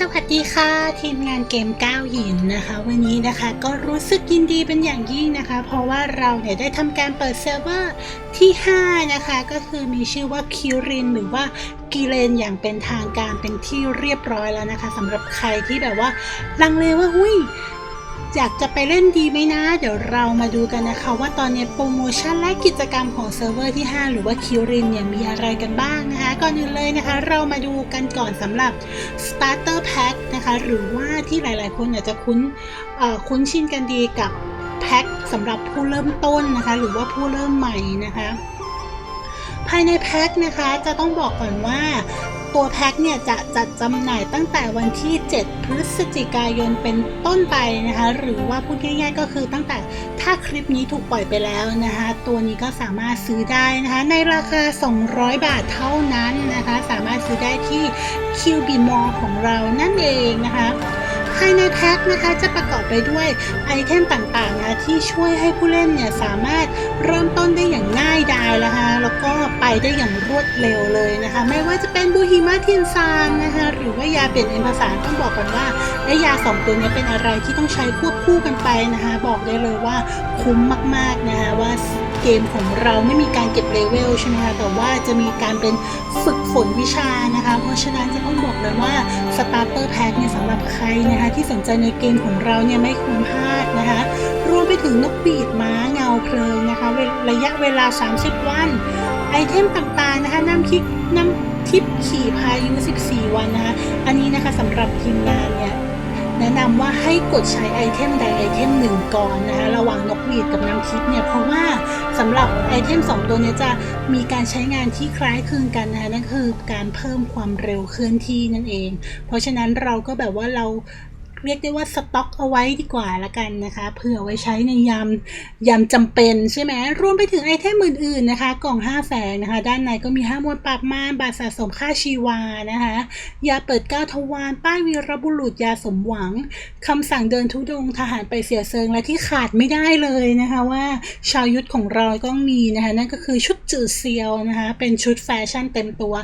สวัสดีค่ะทีมงานเกมก้าวหินนะคะ วันนี้นะคะก็รู้สึกยินดีเป็นอย่างยิ่งนะคะ เพราะว่าเราเนี่ยได้ทำการเปิดเซิร์ฟเวอร์ที่ 5 นะคะ ก็คือมีชื่อว่าคิรินหรือว่ากิเลนอย่างเป็นทางการเป็นที่เรียบร้อยแล้วนะคะสำหรับใครที่แบบว่าลังเลว่าหุ้ย อยากจะไปเล่นดีไหมนะ เดี๋ยวเรามาดูกันนะคะ ว่าตอนนี้โปรโมชั่นและกิจกรรมของเซิร์ฟเวอร์ที่ 5 หรือว่าคิวรินเนี่ยมีอะไรกันบ้างนะคะ ก่อนอื่นเลยนะคะ เรามาดูกันก่อนสำหรับ Starter Pack นะคะ หรือว่าที่หลาย ๆ คนอาจจะคุ้นอ่อคุ้นชินกันดีกับแพ็คสำหรับผู้เริ่มต้นนะคะ หรือว่าผู้เริ่มใหม่นะคะ ภายในแพ็คนะคะจะต้องบอกก่อนว่า ตัวแพ็คเนี่ยจะจัดจำหน่ายตั้งแต่วันที่ 7 พฤศจิกายนเป็นต้นไปนะคะ หรือว่าพูดง่ายๆก็คือตั้งแต่ถ้าคลิปนี้ถูกปล่อยไปแล้วนะคะ ตัวนี้ก็สามารถซื้อได้นะคะในราคา 200 บาทเท่านั้นนะคะ สามารถซื้อได้ที่ QB Mall ของเรานั่นเองนะคะภายในแพ็คนะคะจะประกอบไปด้วยไอเทมต่างๆนะที่ช่วยให้ผู้เล่นเนี่ยสามารถ เริ่มต้นได้อย่างง่ายดายนะคะแล้วก็ไปได้อย่างรวดเร็วเลยนะคะ ไม่ว่าจะเป็นบูฮิมาเทียนซานนะคะหรือว่ายาเปลี่ยนเอ็นภาษาต้องบอกก่อนว่าไอยาสองตัวนี้เป็นอะไรที่ต้องใช้ควบคู่กันไปนะคะ บอกได้เลยว่าคุ้มมากๆนะคะว่าเกมของเราไม่มีการเก็บเลเวลใช่ไหมคะแต่ว่าจะมีการเป็นฝึกฝนวิชานะคะ เพราะฉะนั้นจะต้องบอกเลยว่าสตาร์เตอร์แพ็คเนี่ยสำหรับใครนะคะที่สนใจในเกมของเราเนี่ยไม่ควรพลาดนะคะ วมไปถึงนกปีดม้าเงาเพลิงนะคะระยะเวลา 30 วัน ไอเทมต่างๆนะคะน้ำคิกน้ำทิปขี่พายุ 14 วันนะคะอันนี้นะคะสำหรับทีมงานเนี่ยแนะนำว่าให้กดใช้ไอเทมใดไอเทมหนึ่งก่อนนะคะระหว่างนกหวีดกับน้ำทิพย์เนี่ยเพราะว่าสำหรับไอเทมสองตัวเนี้จะมีการใช้งานที่คล้ายคลึงกันนะคะนั่นคือการเพิ่มความเร็วเคลื่อนที่นั่นเอง เพราะฉะนั้นเราก็แบบว่าเรา เรียกได้ว่าสต็อกเอาไว้ดีกว่าละกันนะคะ เผื่อไว้ใช้ในยามยามจำเป็นใช่ไหมรวมไปถึงไอเทมอื่นๆนะคะ กล่อง 5แสงนะคะ ด้านในก็มี 5 มวลปราบมารบาทสะสมค่าชีวานะคะ ยาเปิดก้าวทวาร ป้ายวีรบุรุษยาสมหวังคำสั่งเดินทุดงทหารไปเสียเซิงและที่ขาดไม่ได้เลยนะคะว่าชาวยุทธของเราต้องมีนะคะ นั่นก็คือชุดจืดเซียวนะคะ เป็นชุดแฟชั่นเต็มตัว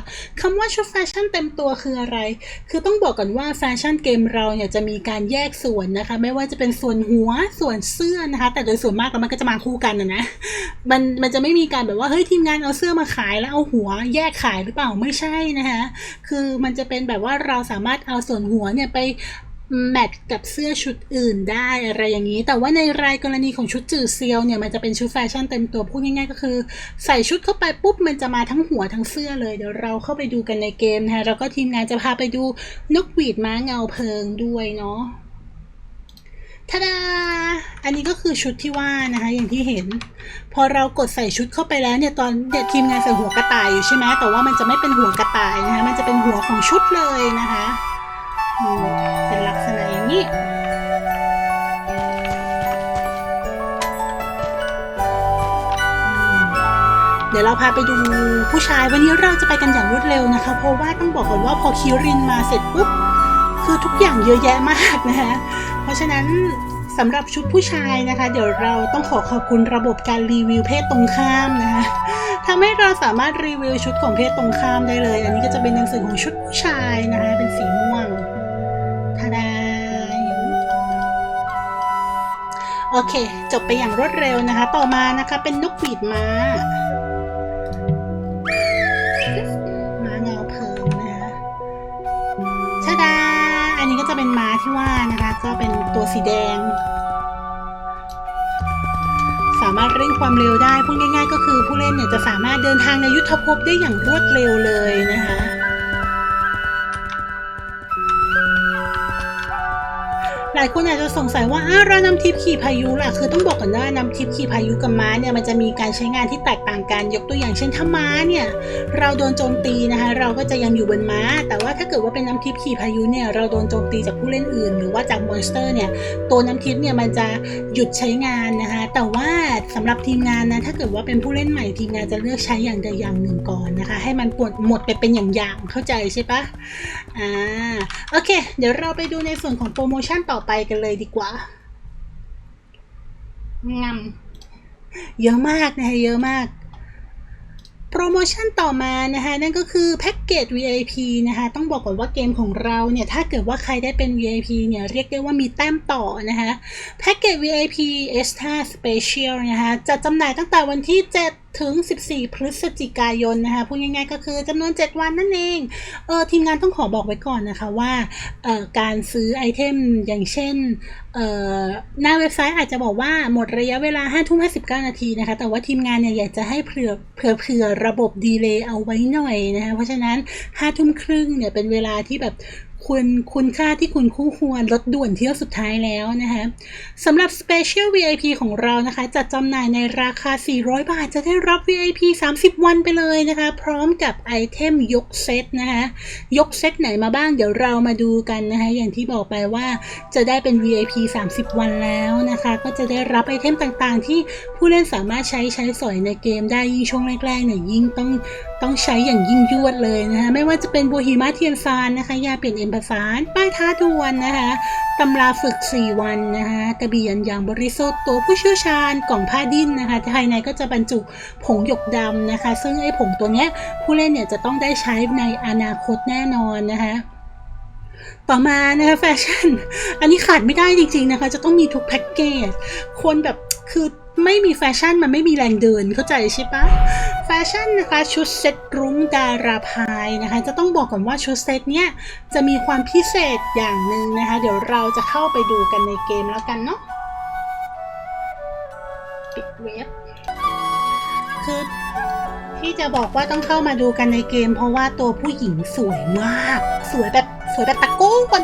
คำว่าชุดแฟชั่นเต็มตัวคืออะไร คือต้องบอกก่อนว่าแฟชั่นเกมเราเนี่ยจะมีการแยกส่วนนะคะ ไม่ว่าจะเป็นส่วนหัวส่วนเสื้อนะคะ แต่โดยส่วนมากแล้วมันก็จะมาคู่กันนะนะมันมันจะไม่มีการแบบว่าเฮ้ยทีมงานเอาเสื้อมาขายแล้วเอาหัวแยกขายหรือเปล่าไม่ใช่นะคะคือมันจะเป็นแบบว่าเราสามารถเอาส่วนหัวเนี่ยไป แมทกับเสื้อชุดอื่นได้อะไรอย่างนี้ แต่ว่าในรายกรณีของชุดจืดเซียวเนี่ยมันจะเป็นชุดแฟชั่นเต็มตัวพูดง่ายๆก็คือ ใส่ชุดเข้าไปปุ๊บมันจะมาทั้งหัวทั้งเสื้อเลยเดี๋ยวเราเข้าไปดูกันในเกมนะคะแล้วก็ทีมงานจะพาไปดูนกหวีดม้าเงาเพลิงด้วยเนาะทาดา อันนี้ก็คือชุดที่ว่านะคะ อย่างที่เห็น พอเรากดใส่ชุดเข้าไปแล้วเนี่ยตอนเด็ดทีมงานใส่หัวกระต่ายอยู่ใช่ไหมแต่ว่ามันจะไม่เป็นหัวกระต่ายนะคะมันจะเป็นหัวของชุดเลยนะคะ เป็นลักษณะอย่างนี้เดี๋ยวเราพาไปดูผู้ชายวันนี้เราจะไปกันอย่างรวดเร็วนะคะ เพราะว่าต้องบอกก่อนว่าพอคิรินมาเสร็จปุ๊บคือทุกอย่างเยอะแยะมากนะคะเพราะฉะนั้นสำหรับชุดผู้ชายนะคะ เดี๋ยวเราต้องขอขอบคุณระบบการรีวิวเพศตรงข้ามนะคะทำให้เราสามารถรีวิวชุดของเพศตรงข้ามได้เลย อันนี้ก็จะเป็นหนังสือของชุดผู้ชายนะคะเป็นสีม่วง โอเค จบไปอย่างรวดเร็วนะคะ ต่อมานะคะเป็นนกหวีดม้าม้าเงาเพลิงนะคะชาดา อันนี้ก็จะเป็นม้าที่ว่านะคะ ก็เป็นตัวสีแดง สามารถเร่งความเร็วได้พูดง่าย ๆ ก็คือผู้เล่นเนี่ยจะสามารถเดินทางในยุทธภพได้อย่างรวดเร็วเลยนะคะายคนอาจจะสงสัยว่าอ้าวเรานำทิพย์ขี่พายุล่ะ คือต้องบอกก่อนว่านำทิพย์ขี่พายุกับม้าเนี่ยมันจะมีการใช้งานที่แตกต่างกันยกตัวอย่างเช่นถ้าม้าเนี่ยเราโดนโจมตีนะคะ เราก็จะยังอยู่บนม้า แต่ว่าถ้าเกิดว่าเป็นน้ำทิพย์ขี่พายุเนี่ยเราโดนโจมตีจากผู้เล่นอื่น หรือว่าจากมอนสเตอร์เนี่ยตัวน้ำทิพย์เนี่ยมันจะหยุดใช้งานนะคะ แต่ว่าสำหรับทีมงานนะถ้าเกิดว่าเป็นผู้เล่นใหม่ทีมงานจะเลือกใช้อย่างใดอย่างหนึ่งก่อนนะคะ ให้มันปวดหมดไปเป็นอย่างๆเข้าใจใช่ปะอ่าโอเค เดี๋ยวเราไปดูในส่วนของโปรโมชั่นต่อไปกันเลยดีกว่างำเยอะมากนะคะเยอะมากโปรโมชั่นต่อมานะคะนั่นก็คือแพ็กเกจ VIP นะคะต้องบอกก่อนว่าเกมของเราเนี่ยถ้าเกิดว่าใครได้เป็น VIP เนี่ยเรียกได้ว่ามีแต้มต่อนะคะแพ็กเกจ VIP S5 Special นะคะจะจำหน่ายตั้งแต่วันที่ 7 ถึง 14 พฤศจิกายนนะคะพูดง่ายๆก็คือจำนวน 7 วันนั่นเองเออทีมงานต้องขอบอกไว้ก่อนนะคะว่าเออการซื้อไอเทมอย่างเช่นเออหน้าเว็บไซต์อาจจะบอกว่าหมดระยะเวลา5ทุ่ม59 นาทีนะคะ แต่ว่าทีมงานเนี่ยอยากจะให้เผื่อเผื่อเผื่อระบบดีเลย์เอาไว้หน่อยนะคะเพราะฉะนั้น5ทุ่มครึ่งเนี่ยเป็นเวลาที่แบบ คุณคุณค่าที่คุณคู่ควรลดด่วนเที่ยวสุดท้ายแล้วนะคะสำหรับ Special VIP ของเรานะคะ จัดจำหน่ายในราคา 400 บาท จะได้รับ VIP 30 วันไปเลยนะคะ พร้อมกับไอเทมยกเซตนะคะยกเซตไหนมาบ้างเดี๋ยวเรามาดูกันนะคะ อย่างที่บอกไปว่าจะได้เป็น VIP 30 วันแล้วนะคะ ก็จะได้รับไอเทมต่างๆ ที่ผู้เล่นสามารถใช้ใช้สอยในเกมได้ยิ่งช่วงแรกๆเนี่ยยิ่งต้อง ต้องใช้อย่างยิ่งยวดเลยนะคะไม่ว่าจะเป็นโบฮีมาเทียนซานนะคะยาเปลี่ยนเอ็มประสานป้ายท้าดวนนะคะตำราฝึก 4 วันนะคะกระบี่ยันยางบริสุทธิ์ตัวผู้เชี่ยวชาญกล่องผ้าดิ้นนะคะภายในก็จะบรรจุผงหยกดำนะคะ ซึ่งไอ้ผงตัวเนี้ยผู้เล่นเนี่ยจะต้องได้ใช้ในอนาคตแน่นอนนะคะต่อมานะคะแฟชั่น อันนี้ขาดไม่ได้จริงๆนะคะ จะต้องมีทุกแพ็กเกจคนแบบคือ ไม่มีแฟชั่นมันไม่มีแรงเดินเข้าใจใช่ปะแฟชั่นนะคะชุดเซ็ตรุ้งดาราพายนะคะ จะต้องบอกก่อนว่าชุดเซ็ตเนี้ยจะมีความพิเศษอย่างหนึ่งนะคะ เดี๋ยวเราจะเข้าไปดูกันในเกมแล้วกันเนาะปิดเว็บคือที่จะบอกว่าต้องเข้ามาดูกันในเกม เพราะว่าตัวผู้หญิงสวยมาก สวยแบบ สวยแบบตะโก้ก่อน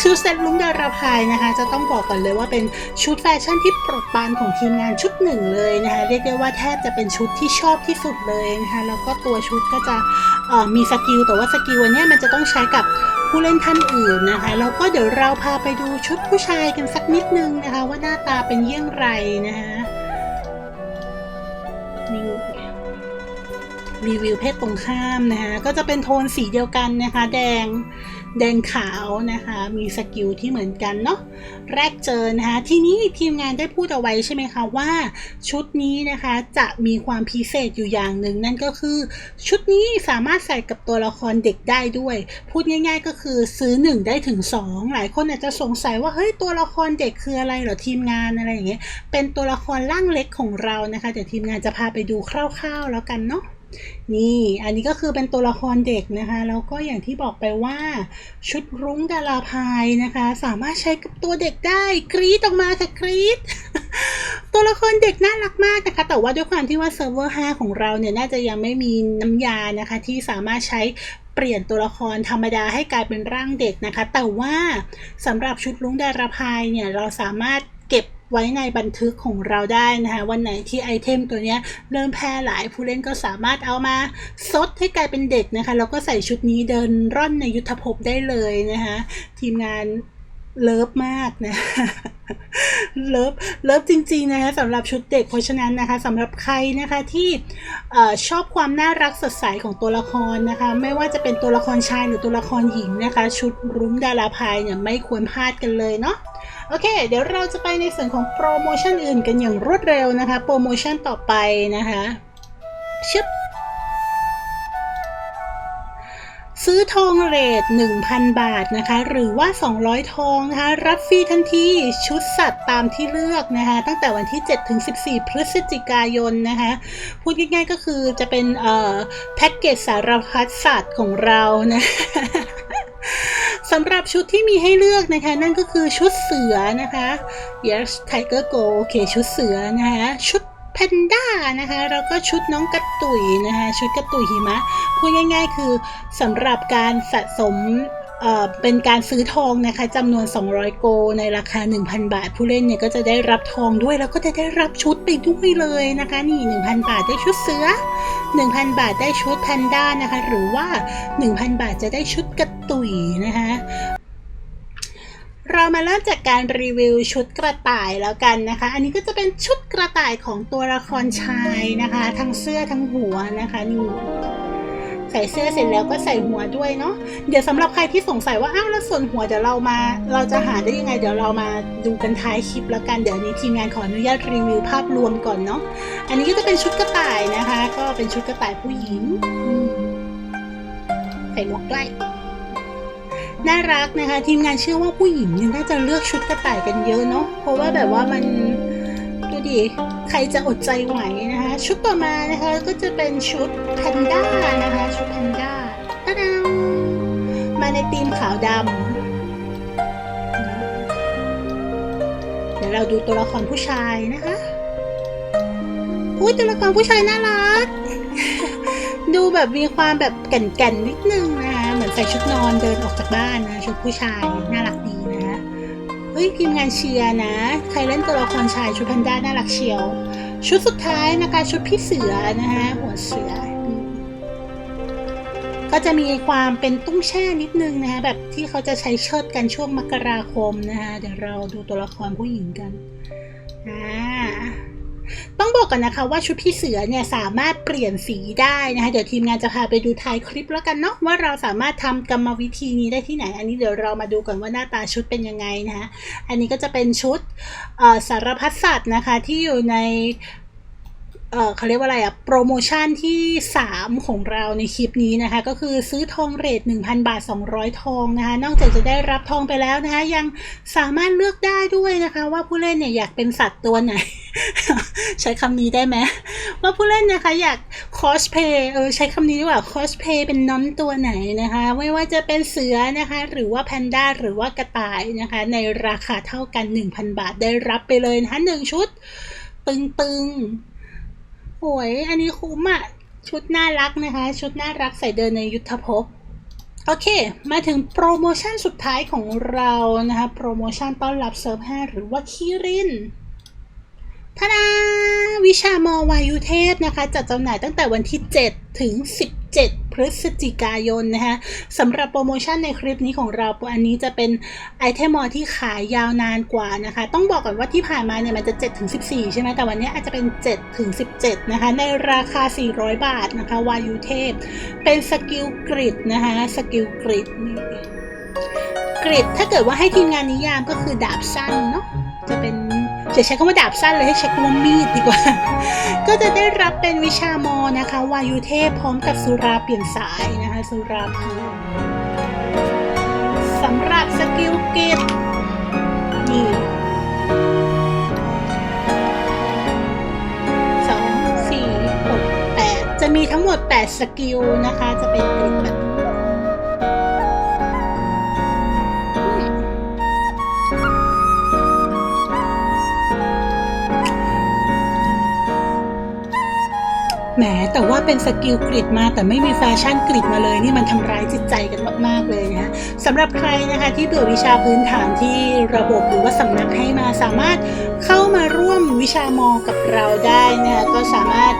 ชุดเซ็ตลุงดาราพายนะคะ จะต้องบอกก่อนเลยว่าเป็นชุดแฟชั่นที่โปรดปรานของทีมงานชุดหนึ่งเลยนะคะ เรียกได้ว่าแทบจะเป็นชุดที่ชอบที่สุดเลยนะคะ แล้วก็ตัวชุดก็จะมีสกิล แต่ว่าสกิลอันนี้มันจะต้องใช้กับผู้เล่นท่านอื่นนะคะ แล้วก็เดี๋ยวเราพาไปดูชุดผู้ชายกันสักนิดนึงนะคะ ว่าหน้าตาเป็นเยี่ยงไรนะคะ รีวิวเพศตรงข้ามนะคะก็จะเป็นโทนสีเดียวกันนะคะ แดงแดงขาวนะคะ มีสกิลที่เหมือนกันเนาะแรกเจอนะคะ ทีนี้ทีมงานได้พูดเอาไว้ใช่ไหมคะว่า ชุดนี้นะคะจะมีความพิเศษอยู่อย่างหนึ่งนั่นก็คือ ชุดนี้สามารถใส่กับตัวละครเด็กได้ด้วย พูดง่าย ๆ ก็คือซื้อ 1 ได้ถึง 2 หลายคนอาจจะสงสัยว่าเฮ้ยตัวละครเด็กคืออะไรเหรอทีมงานอะไรอย่างเงี้ยเป็นตัวละครร่างเล็กของเรานะคะเดี๋ยวทีมงานจะพาไปดูคร่าว ๆ แล้วกันเนาะ นี่อันนี้ก็คือเป็นตัวละครเด็กนะคะแล้วก็อย่างที่บอกไปว่า ชุดรุ้งดาราพายนะคะ สามารถใช้กับตัวเด็กได้กรี๊ดออกมาค่ะกรี๊ดตัวละครเด็กน่ารักมากนะคะแต่ว่าด้วยความที่ว่าเซิร์ฟเวอร์ 5 ของเราเนี่ยน่าจะยังไม่มีน้ำยานะคะที่สามารถใช้เปลี่ยนตัวละครธรรมดาให้กลายเป็นร่างเด็กนะคะ แต่ว่าสำหรับชุดรุ้งดาราพายเนี่ยเราสามารถ ไว้ในบันทึกของเราได้นะคะวันไหนที่ไอเทมตัวนี้เริ่มแพร่หลายผู้เล่นก็สามารถเอามาซดให้กลายเป็นเด็กนะคะแล้วก็ใส่ชุดนี้เดินร่อนในยุทธภพได้เลยนะคะทีมงานเลิฟมากนะเลิฟเลิฟจริงๆนะคะสำหรับชุดเด็กเพราะฉะนั้นนะคะสำหรับใครนะคะที่ชอบความน่ารักสดใสของตัวละครนะคะ ไม่ว่าจะเป็นตัวละครชายหรือตัวละครหญิงนะคะ ชุดรุ้งดาราพายเนี่ยไม่ควรพลาดกันเลยเนาะ โอเค เดี๋ยวเราจะไปในส่วนของโปรโมชั่นอื่นกันอย่างรวดเร็วนะคะ โปรโมชั่นต่อไปนะคะชึบซื้อทองเรท 1,000 บาทนะคะ หรือว่า 200 ทองนะคะ รับฟรีทันทีชุดสัตว์ตามที่เลือกนะคะ ตั้งแต่วันที่ 7 ถึง 14 พฤศจิกายนนะคะ พูดง่ายๆก็คือจะเป็นแพ็กเกจสารพัดสัตว์ของเรานะ สำหรับชุดที่มีให้เลือกนะคะ นั่นก็คือชุดเสือนะคะ Yes Tiger Go โอเค ชุดเสือนะคะ ชุดแพนด้านะคะแล้วก็ชุดน้องกระตุยนะคะ ชุดกระตุยหิมะ พูดง่ายๆ คือสำหรับการสะสม เป็นการซื้อทองนะคะจำนวน 200 โก ในราคา 1,000 บาท ผู้เล่นเนี่ยก็จะได้รับทองด้วยแล้วก็จะได้รับชุดไปด้วยเลยนะคะ นี่ 1,000 บาทได้ชุดเสือ 1,000 บาทได้ชุดแพนด้านะคะ หรือว่า 1,000 บาทจะได้ชุดกระตุยนะคะเรามาเริ่มจากการรีวิวชุดกระต่ายแล้วกันนะคะ อันนี้ก็จะเป็นชุดกระต่ายของตัวละครชายนะคะ ทั้งเสื้อทั้งหัวนะคะนี่ ใส่เสื้อเสร็จแล้วก็ใส่หัวด้วยเนาะเดี๋ยวสำหรับใครที่สงสัยว่าอ้าวแล้วส่วนหัวเดี๋ยวเรามา เราจะหาได้ยังไง เดี๋ยวเรามาดูกันท้ายคลิปแล้วกันเดี๋ยวนี้ทีมงานขออนุญาตรีวิวภาพรวมก่อนเนาะอันนี้ก็จะเป็นชุดกระต่ายนะคะ ก็เป็นชุดกระต่ายผู้หญิงใส่หมวกด้วยน่ารักนะคะ ทีมงานเชื่อว่าผู้หญิงเนี่ยน่าจะเลือกชุดกระต่ายกันเยอะเนาะเพราะว่าแบบว่ามันดูดิใครจะอดใจไหวนะคะ ชุดต่อมานะคะก็จะเป็นชุดแพนด้า ธีมขาวดำเดี๋ยวเราดูตัวละครผู้ชายนะคะอุ้ยตัวละครผู้ชายน่ารัก ดูแบบมีความแบบแก่นๆนิดนึงนะคะเหมือนใส่ชุดนอนเดินออกจากบ้านนะชุดผู้ชายน่ารักดีนะเฮ้ยทีมงานเชียร์นะ ใครเล่นตัวละครชายชุดแพนด้าน่ารักเชียว ชุดสุดท้ายนะคะ ชุดพี่เสือนะคะหัวเสือ ก็จะมีความเป็นตุ้งแช่นิดนึงนะคะแบบที่เขาจะใช้เชิดกันช่วงมกราคมนะคะเดี๋ยวเราดูตัวละครผู้หญิงกันอ่าต้องบอกก่อนนะคะว่าชุดพี่เสือเนี่ยสามารถเปลี่ยนสีได้นะคะเดี๋ยวทีมงานจะพาไปดูท้ายคลิปแล้วกันเนาะว่าเราสามารถทำกรรมวิธีนี้ได้ที่ไหน อันนี้เดี๋ยวเรามาดูก่อนว่าหน้าตาชุดเป็นยังไงนะคะอันนี้ก็จะเป็นชุดสารพัดสัตว์นะคะที่อยู่ใน เออเขาเรียกว่าอะไรอะโปรโมชั่นที่ 3 ของเราในคลิปนี้นะคะ ก็คือซื้อทองเรท1,000 บาท 200 ทองนะคะ นอกจากจะได้รับทองไปแล้วนะคะ ยังสามารถเลือกได้ด้วยนะคะ ว่าผู้เล่นเนี่ยอยากเป็นสัตว์ตัวไหน ใช้คำนี้ได้ไหมว่าผู้เล่นนะคะอยากคอสเพย์เออใช้คำนี้ดีกว่าคอสเพย์เป็นน้องตัวไหนนะคะ ไม่ว่าจะเป็นเสือนะคะ หรือว่าแพนด้าหรือว่ากระต่ายนะคะ ในราคาเท่ากัน 1,000 บาทได้รับไปเลยนะคะหนึ่งชุด ตึงๆ ยอันนี้คุ้มอะชุดน่ารักนะคะ ชุดน่ารักใส่เดินในยุทธภพ โอเค มาถึงโปรโมชั่นสุดท้ายของเรานะคะ โปรโมชั่นต้อนรับเซิร์ฟ5หรือว่าคีริน ทาดาวิชามอวายุเทพนะคะจัดจำหน่ายตั้งแต่วันที่ 7 ถึง 17 พฤศจิกายนนะคะสำหรับโปรโมชั่นในคลิปนี้ของเราอันนี้จะเป็นไอเทมมอที่ขายยาวนานกว่านะคะ ต้องบอกก่อนว่าที่ผ่านมาเนี่ยมันจะ 7 ถึง 14 ใช่ไหมแต่วันนี้อาจจะเป็น 7 ถึง 17 นะคะ ในราคา 400 บาทนะคะวายุเทพ เป็นสกิลกริดนะคะสกิลกริดนี่กริดถ้าเกิดว่าให้ทีมงานนิยามก็คือดาบสั้นเนาะจะเป็น จะใช้คำว่าดาบสั้นเลยให้ใช้คำว่ามีดดีกว่า ก็จะได้รับเป็นวิชามอนะคะ วายุเทพพร้อมกับสุราเปลี่ยนสายนะคะ สุราพีสำหรับสกิลเกตนี่สองสี่หกแปดจะมีทั้งหมด 8 สกิลนะคะ จะเป็นกริดแบบ แต่ว่าเป็นสกิลกริดมาแต่ไม่มีแฟชั่นกริดมาเลย นี่มันทำร้ายจิตใจกันมาก ๆ เลยนะคะสำหรับใครนะคะที่เบื่อวิชาพื้นฐานที่ระบบหรือว่าสำนักให้มาสามารถเข้ามาร่วมวิชามอกับเราได้นะคะก็สามารถ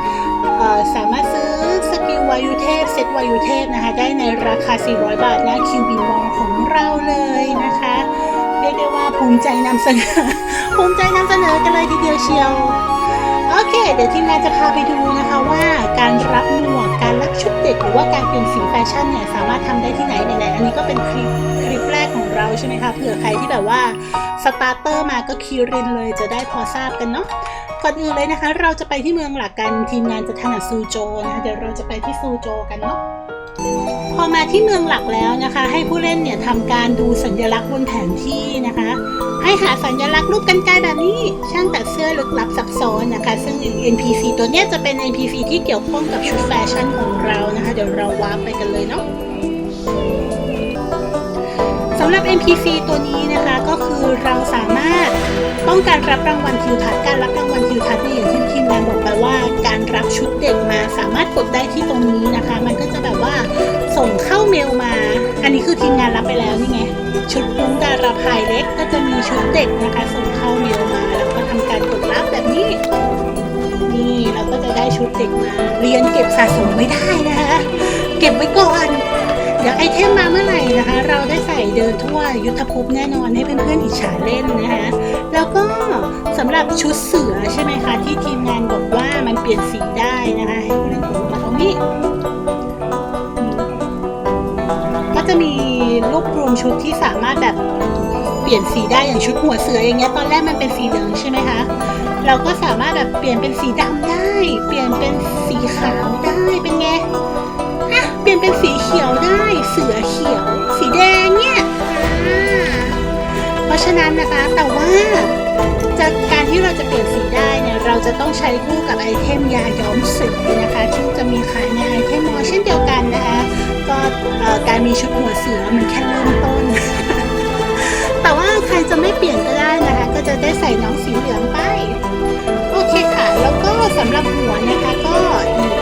เออสามารถซื้อสกิลวายุเทพเซตวายุเทพนะคะได้ในราคา 400 บาทหน้าคิวบิมอของเราเลยนะคะเรียกได้ว่าภูมิใจนำเสนอภูมิใจนำเสนอกันเลยทีเดียวเชียว โอเค เดี๋ยวทีมงานจะพาไปดูนะคะว่าการรับหมวกการรับชุดเด็กหรือว่าการเปลี่ยนสีแฟชั่นเนี่ยสามารถทำได้ที่ไหนไหนอันนี้ก็เป็นคลิปคลิปแรกของเราใช่ไหมคะเผื่อใครที่แบบว่าสตาร์เตอร์มาก็คีรินเลยจะได้พอทราบกันเนาะก่อนอื่นเลยนะคะ เราจะไปที่เมืองหลักกันทีมงานจะถนัดซูโจนะคะเดี๋ยวเราจะไปที่ซูโจกันเนาะ พอมาที่เมืองหลักแล้วนะคะ ให้ผู้เล่นเนี่ยทำการดูสัญลักษณ์บนแผนที่นะคะ ให้หาสัญลักษณ์รูปกันไกลแบบนี้ ช่างตัดเสื้อลึกลับซับซ้อนนะคะ ซึ่ง NPC ตัวเนี้ยจะเป็น NPC ที่เกี่ยวข้องกับชุดแฟชั่นของเรานะคะ เดี๋ยวเราวาร์ปไปกันเลยเนาะับ MPC ตัวนี้นะคะก็คือเราสามารถต้องการรับรางวัลทิวทัศน์การรับรางวัลทิวทัศน์เนี่ยอย่างที่ทีมงานบอกไปว่า การรับชุดเด็กมาสามารถกดได้ที่ตรงนี้นะคะ มันก็จะแบบว่าส่งเข้าเมลมา อันนี้คือทีมงานรับไปแล้วนี่ไงชุดปุ้งดาราพายเล็กก็จะมีชุดเด็กนะคะ ส่งเข้าเมลมาแล้วก็ทำการกดรับแบบนี้นี่เราก็จะได้ชุดเด็กมา เรียนเก็บสะสมไม่ได้นะคะเก็บไว้ก่อน เดี๋ยวไอเทมมาเมื่อไหร่นะคะ เราได้ใส่เดินทั่วยุทธภพแน่นอนให้เพื่อนๆอิจฉาเล่นนะคะ แล้วก็สำหรับชุดเสือใช่ไหมคะ ที่ทีมงานบอกว่ามันเปลี่ยนสีได้นะคะให้เพื่อดูตรงนี้ ก็จะมีรูบรวมชุดที่สามารถแบบเปลี่ยนสีได้อย่างชุดหัวเสืออย่างเงี้ยตอนแรกมันเป็นสีเหลืองใช่ไหมคะเราก็สามารถแบบเปลี่ยนเป็นสีดำได้ เปลี่ยนเป็นสีขาวได้เป็นไง นเป็นสีเขียวได้ เสือเขียว สีแดงเนี่ยอ่าเพราะฉะนั้นนะคะแต่ว่าจากการที่เราจะเปลี่ยนสีได้เนี่ยเราจะต้องใช้คู่กับไอเทมยาย้อมสีนะคะซึ่งจะมีขายในไอเทมมอเช่นเดียวกันนะคะก็การมีชุดหัวเสือมันแค่เริ่มต้น แต่ว่าใครจะไม่เปลี่ยนก็ได้นะคะ ก็จะได้ใส่น้องสีเหลืองไป โอเคค่ะ แล้วก็สำหรับหัวนะคะก็นี่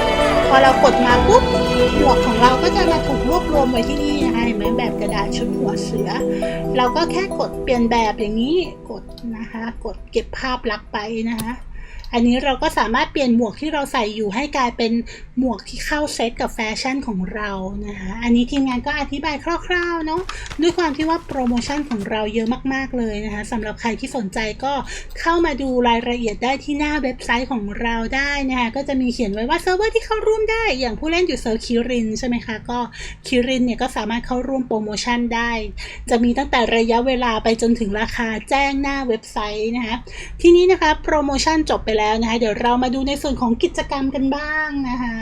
อเรากดมาปุ๊บหมวของเราก็จะมาถูกรวบรวมไว้ที่นี่นะคะเห็นไหมแบบกระดาษชุดหัวเสือ เราก็แค่กดเปลี่ยนแบบอย่างนี้กดนะคะ กดเก็บภาพลักษณ์ไปนะคะ อันนี้เราก็สามารถเปลี่ยนหมวกที่เราใส่อยู่ให้กลายเป็นหมวกที่เข้าเซตกับแฟชั่นของเรานะคะอันนี้ทีมงานก็อธิบายคร่าวๆเนาะด้วยความที่ว่าโปรโมชั่นของเราเยอะมากๆเลยนะคะสำหรับใครที่สนใจก็เข้ามาดูรายละเอียดได้ที่หน้าเว็บไซต์ของเราได้นะคะก็จะมีเขียนไว้ว่าเซิร์ฟเวอร์ที่เข้าร่วมได้ อย่างผู้เล่นอยู่เซิร์ฟคิรินใช่ไหมคะก็คิรินเนี่ยก็สามารถเข้าร่วมโปรโมชั่นได้ จะมีตั้งแต่ระยะเวลาไปจนถึงราคาแจ้งหน้าเว็บไซต์นะคะทีนี้นะคะโปรโมชั่นจบไปแล้วนะคะเดี๋ยวเรามาดูในส่วนของกิจกรรมกันบ้างนะคะ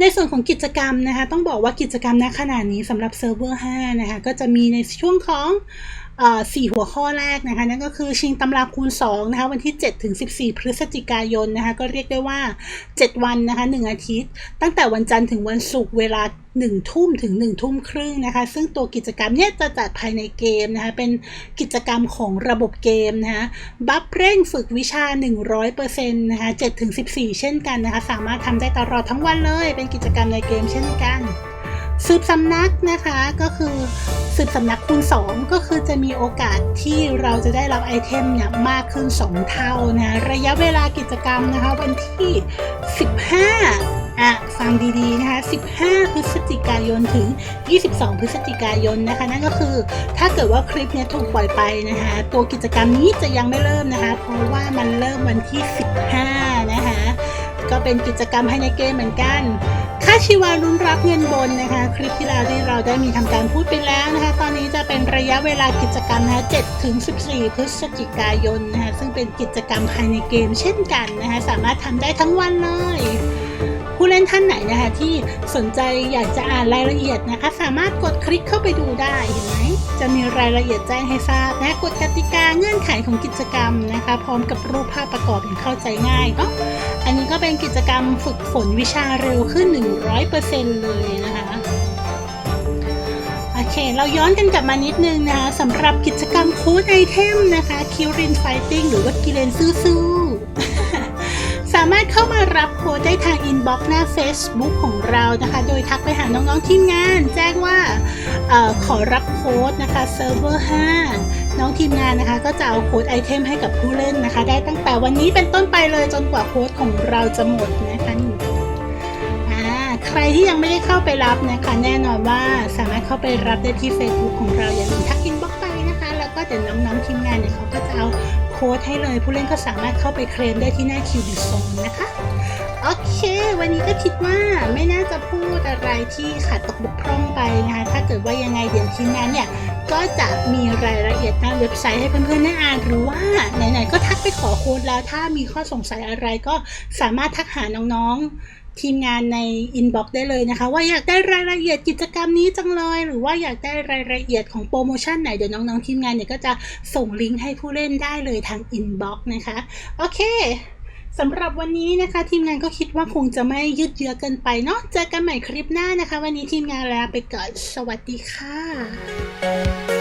ในส่วนของกิจกรรมนะคะ ต้องบอกว่ากิจกรรมณขณะนี้สำหรับเซิร์ฟเวอร์5นะคะ ก็จะมีในช่วงของ สี่หัวข้อแรกนะคะนั่นก็คือชิงตำราคูณ2นะคะวันที่ 7 ถึง 14 พฤศจิกายนนะคะก็เรียกได้ว่า 7 วันนะคะ1อาทิตย์ ตั้งแต่วันจันทร์ถึงวันศุกร์เวลา1ทุ่มถึง1ทุ่มครึ่งนะคะ ซึ่งตัวกิจกรรมเนี่ยจะจัดภายในเกมนะคะ เป็นกิจกรรมของระบบเกมนะคะ บัฟเร่งฝึกวิชา 100%นะคะ7ถึง14 เช่นกันนะคะ สามารถทำได้ตลอดทั้งวันเลย เป็นกิจกรรมในเกมเช่นกัน สืบสำนักนะคะก็คือสืบสำนักคูณ 2 ก็คือจะมีโอกาสที่เราจะได้รับไอเทมเนี่ยมากขึ้น 2 เท่านะระยะเวลากิจกรรมนะคะวันที่ 15อะฟังดีๆนะคะ 15 พฤศจิกายนถึง 22 พฤศจิกายนนะคะนั่นก็คือถ้าเกิดว่าคลิปเนี้ยถูกปล่อยไปนะคะตัวกิจกรรมนี้จะยังไม่เริ่มนะคะ เพราะว่ามันเริ่มวันที่ 15 นะคะ ก็เป็นกิจกรรมภายในเกมเหมือนกัน ค่าชีวารุ้นรับเงินบนนะคะ คลิปที่แล้วที่เราได้มีทำการพูดไปแล้วนะคะ ตอนนี้จะเป็นระยะเวลากิจกรรมนะคะ7ถึง 14 พฤศจิกายนนะคะ ซึ่งเป็นกิจกรรมภายในเกมเช่นกันนะคะ สามารถทำได้ทั้งวันเลยผู้เล่นท่านไหนนะคะที่สนใจอยากจะอ่านรายละเอียดนะคะ สามารถกดคลิกเข้าไปดูได้เห็นไหมจะมีรายละเอียดแจ้งให้ทราบนะกฎกติกาเงื่อนไขของกิจกรรมนะคะ พร้อมกับรูปภาพประกอบอย่างเข้าใจง่ายเนาะ อันนี้ก็เป็นกิจกรรมฝึกฝนวิชาเร็วขึ้น 100%เลยนะคะโอเค เราย้อนกันกลับมานิดนึงนะคะสำหรับกิจกรรมโค้ดไอเทมนะคะคิรินไฟติ้งหรือว่ากิเลนซื้อามารถเข้ามารับโค้ดได้ทางอินบ็อกซ์หน้า Facebook ของเรานะคะ โดยทักไปหาน้องๆทีมงาน แจ้งว่าออขอรับโค้ดนะคะเซิร์ฟเวอร์5น้องทีมงานนะคะ ก็จะเอาโค้ดไอเทมให้กับผู้เล่นนะคะ ได้ตั้งแต่วันนี้เป็นต้นไปเลยจนกว่าโค้ดของเราจะหมดนะคะใครที่ยังไม่ได้เข้าไปรับนะคะ แน่นอนว่าสามารถเข้าไปรับได้ที่ Facebook ของเราอย่าลืมทักอินบ็อกซ์ไปนะคะ แล้วก็เดี๋ยวน้องๆทีมงานเนี่ยเขาก็จะเอา โค้ดให้เลย ผู้เล่นก็สามารถเข้าไปเคลมได้ที่หน้าคิวบิโซนนะคะ โอเค วันนี้ก็คิดว่าไม่น่าจะพูดอะไรที่ขาดตกบกพร่องไปนะคะ ถ้าเกิดว่ายังไงเดี๋ยวทีมงานเนี่ยก็จะมีรายละเอียดหน้าเว็บไซต์ให้เพื่อนๆได้อ่านหรือว่าไหนๆก็ทักไปขอโค้ดแล้วถ้ามีข้อสงสัยอะไรก็สามารถทักหาน้องๆ ทีมงานในอินบ็อกซ์ได้เลยนะคะ ว่าอยากได้รายละเอียดกิจกรรมนี้จังเลย หรือว่าอยากได้รายละเอียดของโปรโมชั่นไหน เดี๋ยวน้องๆทีมงานเนี่ยก็จะส่งลิงก์ให้ผู้เล่นได้เลยทางอินบ็อกซ์นะคะ โอเคสำหรับวันนี้นะคะ ทีมงานก็คิดว่าคงจะไม่ยืดเยื้อเกินไปเนาะเจอกันใหม่คลิปหน้านะคะ วันนี้ทีมงานลาไปก่อนสวัสดีค่ะ